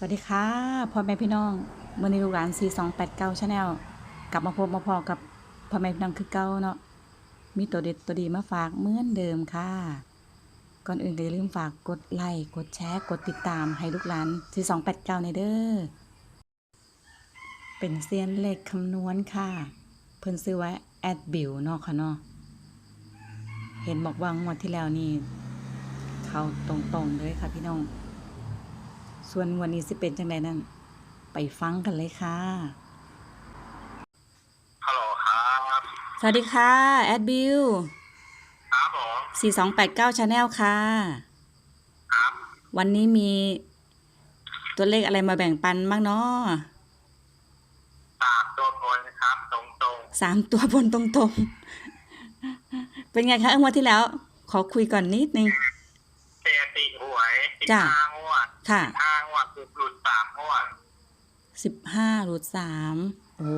สวัสดีค่ะพ่อแม่พี่น้องวันนี้ลูกหลาน4289 Channel กลับมาพบมาพอกับพ่อแม่พี่น้องคือเก่าเนาะมีตัวเด็ดตัวดีมาฝากเหมือนเดิมค่ะ ก่อนอื่นก็อย่าลืมฝากกดไลค์กดแชร์กดติดตามให้ลูกหลาน4289ในเด้อเป็นเซียนเลขคำนวณค่ะ เพิ่นซื้อไว้แอดบิวเนาะค่ะเนาะเห็นบอกว่างวดที่แล้วนี่ เขาตรงๆเลยค่ะพี่น้อง ส่วนงวันนี้สิเป็นจังไดนั่นไปฟังกันเลยค่ะฮัลโหลครับสวัสดีค่ะแอดบิวครับผม4289 Channel ค่ะครับวันนี้มีตัวเลขอะไรมาแบ่งปันบ้างเนาะตามตัวบนครับตรงตรงสามตัวบนตรงๆเป็นไงคะงวดที่แล้ว ขอคุยก่อนนิดนึงๆเสีย ติหวยสิบจ้ะ ห้างวดค่ะ สิบห้างวดคือหลุดสามงวด15รูดสามโอ้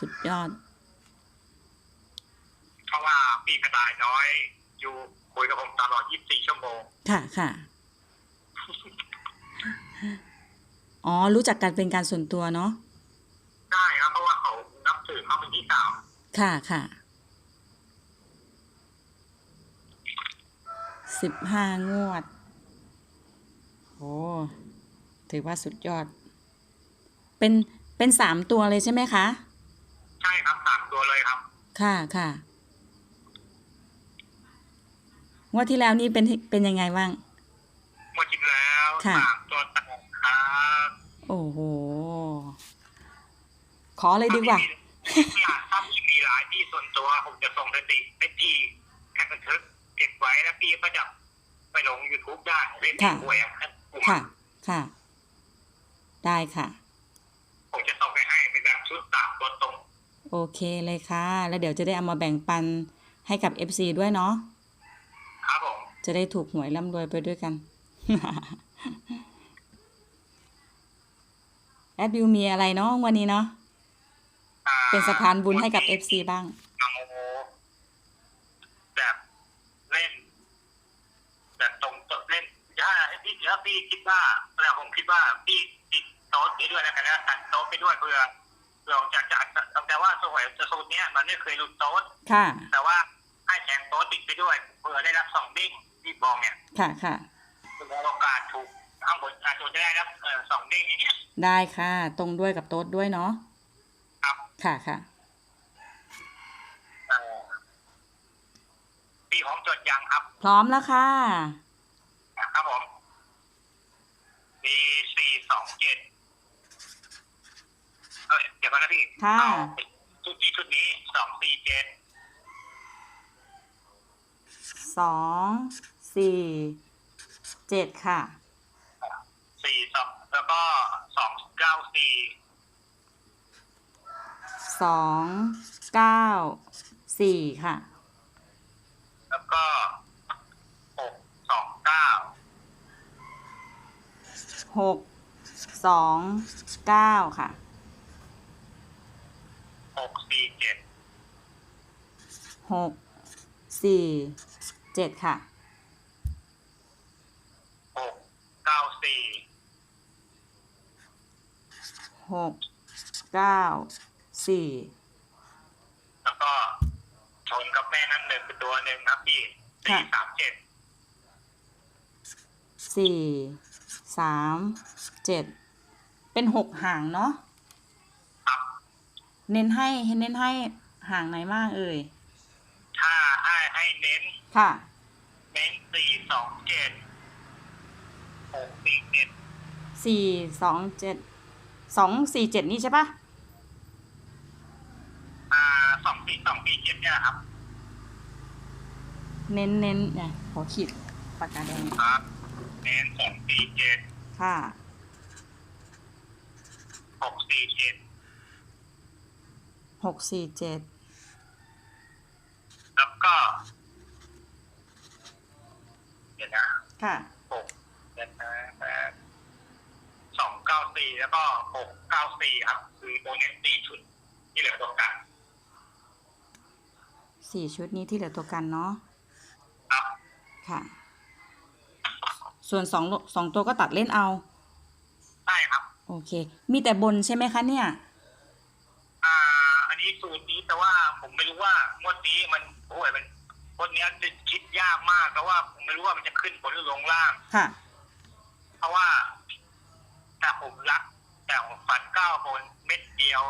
สุดยอด เพราะว่าปีกระต่ายน้อย อยู่คุยกับผมตลอด 24 ชั่วโมง ค่ะค่ะ อ๋อ รู้จักกันเป็นการส่วนตัวเนาะ ได้ครับ เพราะว่าเขานับถือเขาเป็นที่สาว ค่ะค่ะ สิบห้างวดโอ้ถือว่าสุดยอด เป็น เป็นสามตัวเลยใช่ไหมคะ ใช่ครับสามตัวเลยครับ ค่ะค่ะงวดที่แล้วนี่เป็น เป็นยังไงบ้างหมดจริงแล้วค่ะสามตัวตัดครับ โอ้โห ขอเลยดีกว่าถ้ามีมีหลายที่ส่วนตัวผมจะส่งสติไปที่แค่บันทึก เก็บไว้แล้วพี่ก็จะไปลง YouTube ได้เล่นค่ะหวยอะค่ะ ค่ะ ได้ค่ะ ผมจะส่งไปให้เป็นแบบชุดสามตัวตรง โอเคเลยค่ะ แล้วเดี๋ยวจะได้เอามาแบ่งปันให้กับ FC ด้วยเนาะครับผมจะได้ถูกหวยร่ำรวยไปด้วยกัน แอดบิวมีอะไรเนาะวันนี้เนาะอ่เป็นสะพานบุญให้กับ FC บ้างเอาแบบเล่น แบบตรงตัวเล่นถ้าให้ พี่คิดว่าแล้วผมคิดว่าพี่ติดโต๊ะไปด้วยนะครับแล้วกันโต๊ะไปด้วยเพื่อเพื่อจะจะแต่ว่าสวยจะสูตรเนี้ยมันไม่เคยหลุดโต๊ะค่ะ แต่ว่าให้แทงโต๊ะติดไปด้วยเพื่อได้รับสองดิ้งที่บอกเนี่ย ค่ะค่ะโอกาสถูกข้างบนอาจจะได้รับสองดิ้งอย่างเงี้ได้ค่ะ ตรงด้วยกับโต๊ดด้วยเนาะครับค่ะค่ะเอ่อปีของจดยังครับ พร้อมแล้วค่ะครับผม ปีสี่สองเจ็ดเอ้ยเดี๋ยวก่อนนะพี่ค่ะ เอาชุดนี้ชุดนี้สองสี่เจ็ดสองสี่เจ็ดค่ะ สี่สองแล้วก็สองเก้าสี่สองเก้าสี่ค่ะ แล้วก็หกสองเก้า หกสองเก้าค่ะ หกสี่เจ็ดหกสี่เจ็ดค่ะ หกเก้าสี่หกเก้าสี่แล้วก็ชนกับแม่นั่นหนึ่งเป็นตัวหนึ่งครับพี่สี่สามเจ็ดสี่ สามเจ็ดเป็นหกห่างเนาะครับเน้นให้เน้นให้ห่างไหนมากเอ่ยถ้าให้ให้เน้นค่ะ เน้นสี่สองเจ็ดหกสี่เจ็ดสี่สองเจ็ดสองสี่เจ็ดนี่ใช่ปะอ่าสองสี่สองสี่เจ็ดเนี่ยครับ เน้นเน้นเนี่ยขอขีดปากกาแดงครับ เน้นสองสี่เจ็ดค่ะ หกสี่เจ็ดหกสี่เจ็ด แล้วก็เดี๋ยวนะค่ะ หกเจ็ดนะแปดสองเก้าสี่แล้วก็หกเก้าสี่ครับ คือตัวเน้นสี่ชุดที่เหลือตัวกลางสี่ชุดนี้ที่เหลือตัวกันเนาะครับ ค่ะ ส่วนสองสองตัวก็ตัดเล่นเอา ใช่โอเค มีแต่บนใช่ไหมคะเนี่ย อ่า อันนี้สูตรนี้แต่ว่าผมไม่รู้ว่างวดนี้มันโอ้ยมันงวดเนี้ยจะคิดยากมากแต่ว่าผมไม่รู้ว่ามันจะขึ้นบนหรือลงล่าง ค่ะ เพราะว่าแต่ผมรัก แต่ผมฝันเก้าบนเม็ดเดียว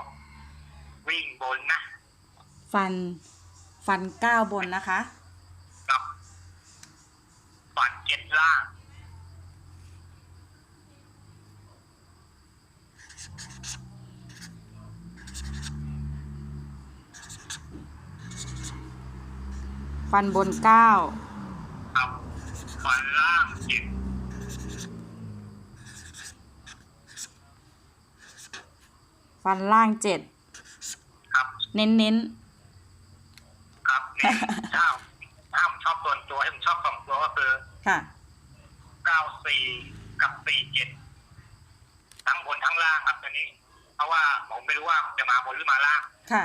วิ่งบนนะฟัน ฟันเก้าบนนะคะ กับฝันเจ็ดล่าง ฟันบนเก้ากับฝันล่างเจ็ดฟันล่างเจ็ดครับเน้นเน้นครับเนี่ยถ้าถ้าผมชอบตัวตัวให้ผมชอบสองตัวก็คือๆค่ะ เก้าสี่กับสี่เจ็ดทั้งบนทั้งล่างครับตอนนี้ เพราะว่าผมไม่รู้ว่าจะมาบนหรือมาล่าง ค่ะ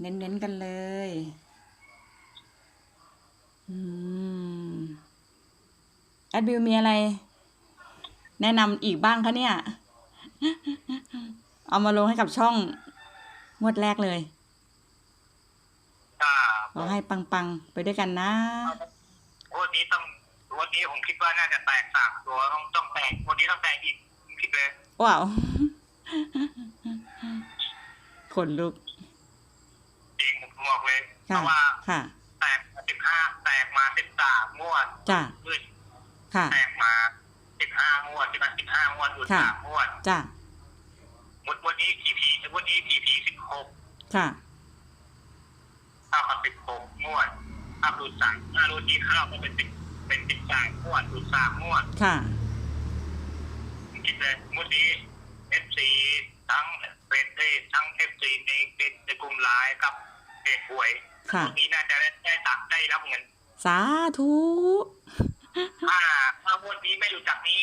เน้นเน้นๆกันเลย อืม แอดบิวมีอะไร แนะนำอีกบ้างคะเนี่ย เอามาลงให้กับช่องงวดแรกเลยถ้าขอให้ปังๆ ไปด้วยกันนะวันนี้ต้องวันนี้ผมคิดว่าน่าจะแตกสามตัวต้องต้องแตกวันนี้ต้องแตกอีกคิดเลยว้าวขนลุกจริงผม บอกเลย เพค่ะราะว่าค่ะ แตกสิบห้าแตกมาสิบสามงวดจ้ะ ขึ้นค่ะ แตกมาสิบห้างวดที่มันสิบห้างวดหลุดค่ะ สามงวดจ้ะหมดวันนี้ทีพีวันนี้ทีพีสิบหกค่ะถ้ามาสิบหกงวดถ้าหลุดสามถ้าหลุดที่เข้าก็เป็นสิบเป็นสิบสามงวดหลุดสามงวด ค่ะผมคิดเลยงวดนี้เอฟซีทั้งเฟซเทั้งเอฟซีในในในกลุ่มไลน์กับเพจหวย ค่ะงวดนี้น่าจะได้ได้ตักได้รับเงินสาธุถ้าถ้างวดนี้ไม่รู้จักนี้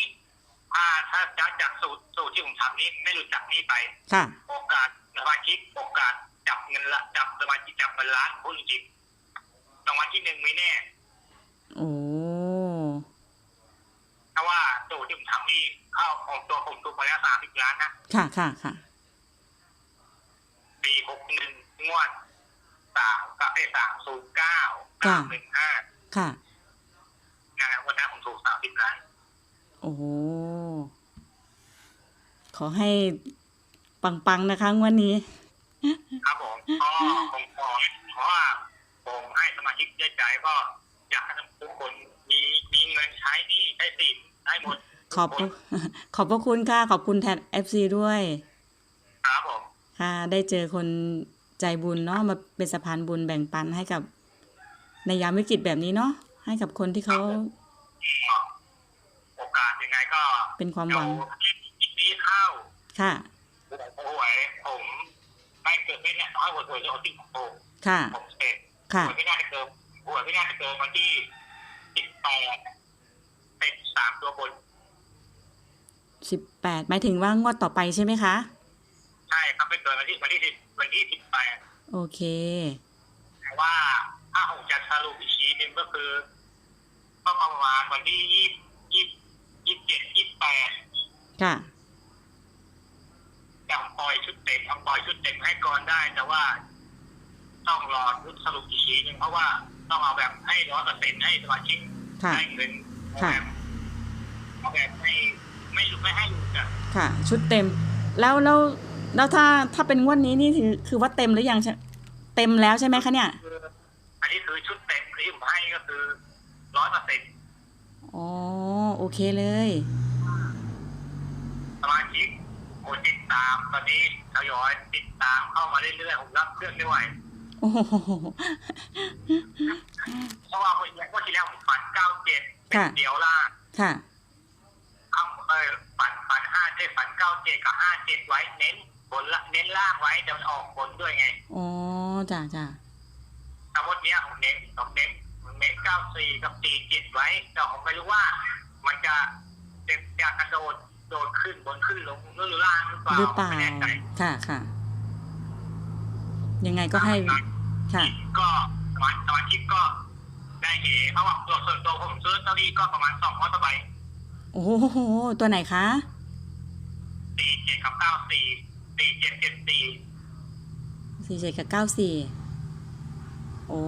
ถ้าถ้าจากจากสูตรสูตรที่ผมทำนี้ไม่รู้จักนี้ไปค่ะ โอกาสสมาชิกโอกาสจับเงินละจับสมาชิกจับเงินล้านพูดจริงรางวัลที่หนึ่งไม่แน่โอ้เพราะว่าสูตรที่ผมทำนี่เข้าของตัวผมถูกมาแล้วสามสิบล้านนะค่ะค่ะค่ะปีหกหนึ่งงวด สามกับไอ้สามศูนย์เก้าเก้าหนึ่งห้าค่ะนะฮะวันนั้นผมถูกสามสิบล้านโอ้โหขอให้ปังๆนะคะงวันนี้ ครับผมก็ผมขอเพราะว่าผมให้สมาชิกเยอะใจก็อยากให้ทุกคนมีมีเงินใช้หนี่ใช้สินให้หมดขอบพระขอบพระคุณค่ะ ขอบคุณแทน FC ด้วย ครับผม ค่ะ ได้เจอคน ใจบุญเนาะมาเป็นสะพานบุญแบ่งปันให้กับ ในยามวิกฤตแบบนี้เนาะให้กับคนที่เขาโอกาสยังไงก็เป็นความหเดี๋ยวัวงยินดีเข้าค่ะหวยผมไม่เกิดไม่เนี่ยน้อยกว่าหวยที่เขาติดของผมค่ะผมเสร็จค่ะหวยไม่น่าจะเกินหวยไม่น่าจะเกินวันที่สิบแปดเป็นสามตัวบนสิบแปดหมายถึงว่างวดต่อไปใช่ไหมคะ ใช่ครับไม่เกินวันที่วันที่สิบ วันที่สิบแปดโอเค แต่ว่าถ้าผมจะสรุปอีกทีหนึงก็คือ ก็ประมาณวันที่ยี่ยี่ยี่เจ็ดยี่แปดค่ะจะปล่อยชุดเต็มทำปล่อยชุดเต็มให้ก่อนได้ แต่ว่า ต้องรอชุดสรุปอีกทีหนึงเพราะว่าต้องเอาแบบให้ร้อยเปอร์เซ็นต์ให้สมาชิกค่ะได้เงินเอาค่ะแบบเอาแบบไม่ไม่หลุดไม่ให้หลุดอะ ค่ะ ชุดเต็ม แล้วแล้ว แล้วถ้าถ้าเป็นงวดนี้นี่คือคือว่าเต็มหรือยังใช่เต็มแล้วใช่ไหมคะเนี่ย คืออันนี้คือชุดเต็มที่ผมให้ก็คือร้อยเปอร์เซ็นต์อ๋อโอเคเลย สมาชิกกดติดตามตอนนี้ทยอยติดตามเข้ามาเรื่อยๆผมรับเครื่องไม่ไหวโอ้โห เพราะว่าเมื่อกี้เมื่อที่แล้วผมฝันเก้าเจ็ดเป็นค่ะ เดียวล่างค่ะคำเออฝันฝันห้าเจ็ดฝันเก้าเจ็ดกับห้าเจ็ดไว้เน้น บนละเน้นล่างไว้เดี๋ยวมันออกบนด้วยไงอ๋อจ้าจ้าแต่วันเนี้ยผมเน้นผมเน้นผมเน้นเก้าสี่กับสี่เจ็ดไว้แต่ผมไม่รู้ว่า มันจะจะจะกระโดดโดดขึ้นบนขึ้นลงหรือล่างหรือเปล่าหรือเปล่าไม่แน่ใจค่ะค่ะ ยังไงก็ให้ค่ะก็สมาสมาชิกก็ได้เอเพราะว่าตัวส่วนตัวผมซื้อลอตเตอรี่ก็ประมาณสองร้อยใบโอ้โห ตัวไหนคะสี่เจ็ดกับเก้าสี่ สี่เจ็ดเจ็ดสี่สี่เจ็ดกับเก้าสี่โอ้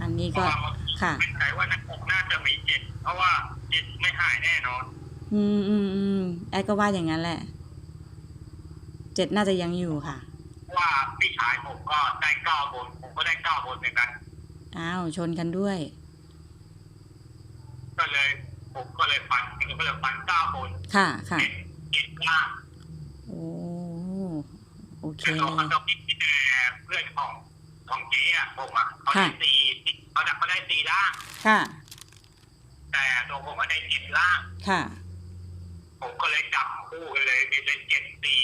อันนี้เพก็ราะว่าค่ะเป็นใจว่าน่าจะมีเจ็ดเพราะว่าเจ็ดไม่หายแน่นอน อืมอืมอืมแอดก็ว่าอย่างนั้นแหละ เจ็ดน่าจะยังอยู่ค่ะเพราะว่าพี่ชายผมก็ได้เก้าบน ผมก็ได้เก้าบนเหมือนกัน อ้าว ชนกันด้วย ก็เลย ผมก็เลยฟันผมก็เลยฟันเก้าบน ค่ะ ค่ะเจ็ด เจ็ดล่างโอ้โอเคแต่เลตัวเขายจะมีแต่เพื่อนของของเจ๊อะผมอะเขาได้ค่ะตีเขาได้เขาได้ตีล่างค่ะ แต่ตัวผมก็ได้เจ็ดล่างค่ะ ผมก็เลยจับคู่กันเลยมีเล่นเจ็ดตี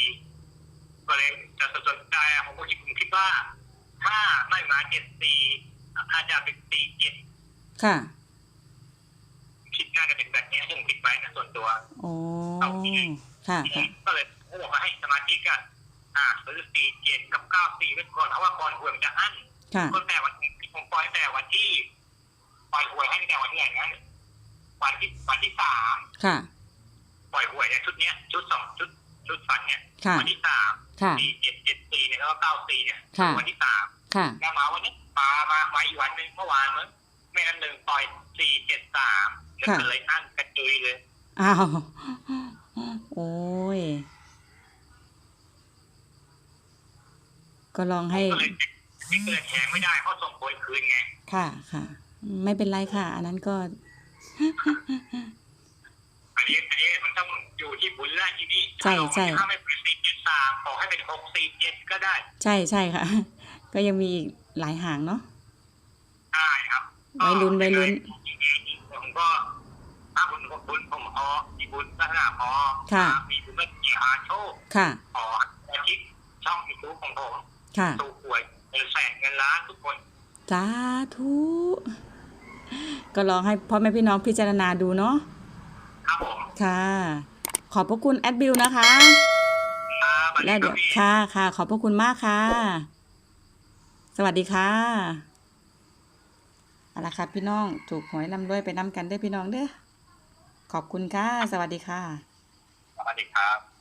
ก็เลยจะสนใจอะผมก็คิดผมคิดว่า ถ้าไม่มาเจ็ดตีอาจจะเป็นตีเจ็ดค่ะคิดน่าจะเป็นแบบนี้ผมคิดไว้นะส่วนตัวโอ้ ค่ะค่ะก็เลยเขาบอกว่าให้สมาชิกอะอ่าซื้อสี่เจ็ดกับเก้าสี่ไว้ก่อนเพราะว่าก่อนหวยมันจะอั้นค่ะก็แต่วันผมปล่อยแต่วันที่ปล่อยหวยให้แต่วันที่ไหนนะวันที่วันที่สามค่ะ ปล่อยหวยเนี่ยชุดเนี้ยชุดสองชุดชุดฟันเนี่ยค่ะวัที่สามค่ะสี่เจ็ดเจ็ดสี่เนี่ยแล้วก็เก้าสี่เนี่ยค่ะวันที่สามค่ะแล้วมาวันนี้มามามาอีกวันหนึ่งเมื่อวานมั้งแม่อันหนึ่งปล่อยสี่เจ็ดสามแล้วก็เลยอั้นกระจุยเลยอ้าว โอ้ย ก็ลองให้ ก็เลยไม่เกินแทงไม่ได้เพราะส่งโวยคืนไง ค่ะค่ะ ไม่เป็นไรค่ะ อันนั้นก็ อันนี้อันนี้มันต้องอยู่ที่บุญและที่นี่ใช่ใช่ ถ้าไม่เป็นสี่เจ็ดสามขอให้เป็นหกสี่เจ็ดก็ได้ใช่ใช่ค่ะ ก็ยังมีอีกหลายหางเนาะ ได้ครับไว้ลุ้นไว้ลุ้น ผมก็ถ้า บุญบุญผมพอมีบุญลักษณะพอค่ะมีบุญก็มีอาโชคค่ะขออาทิตย์ช่องยูทูบของผมค่ะถูกหวยเงินแสนเงินล้านทุกคนสาธุก็ลองให้พ่อแม่พี่น้องพิจารณาดูเนาะครับผมค่ะ ขอบพระคุณแอดบิวนะคะครับสวัสแล้วดีคเดี๋รัยบวพี่ค่ะค่ะ ขอบพระคุณมากค่ะ สวัสดีค่ะเอาละค่ะพี่น้อง ถูกหวยลำด้วยไปนำกันได้อพี่น้องเด้อ ขอบคุณค่ะ สวัสดีค่ะ สวัสดีครับ